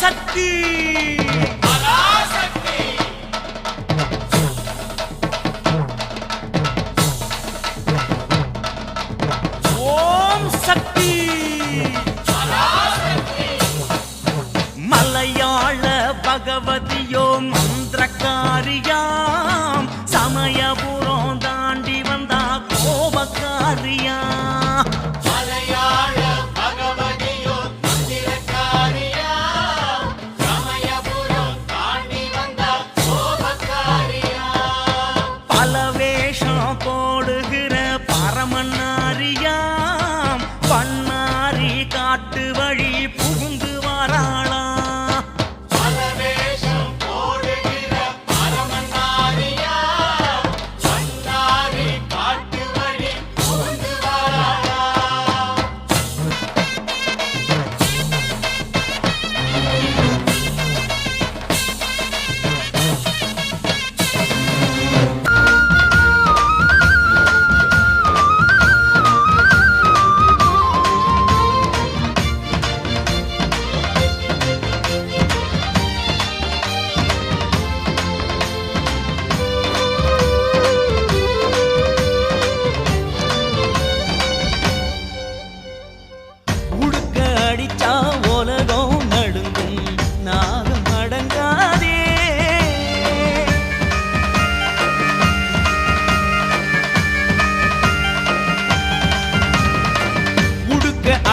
சக்தி. ஓம் சக்தி. மலையாள பகவதியோ மந்திரக்காரியாம் சமயபுரம் அரமண்ணா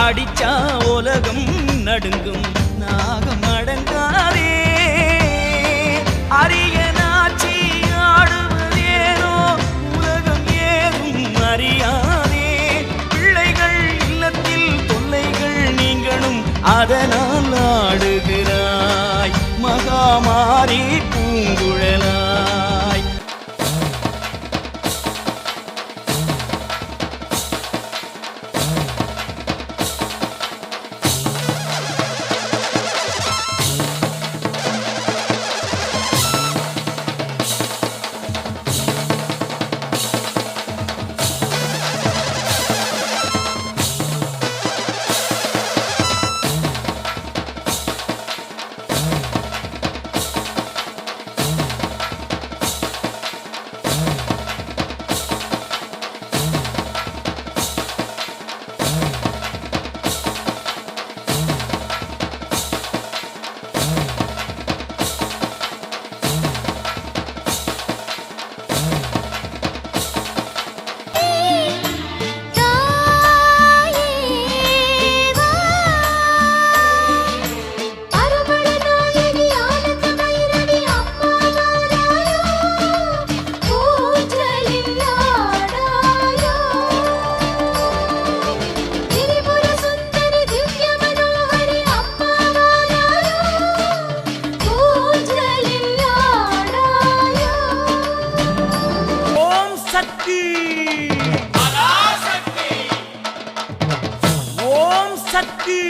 அடிச்சா உலகம் நடுங்கும். நாகம் அடங்காதே. அரிய நாச்சி ஆடுவதேனோ உலகம் ஏதும் அறியாதே. பிள்ளைகள் இல்லத்தில் தொல்லைகள் நீங்களும் அதனால் ஆடுகிறாய். மகாமாரி பூங்குழலாய் சக்தி. ஓம் சக்தி.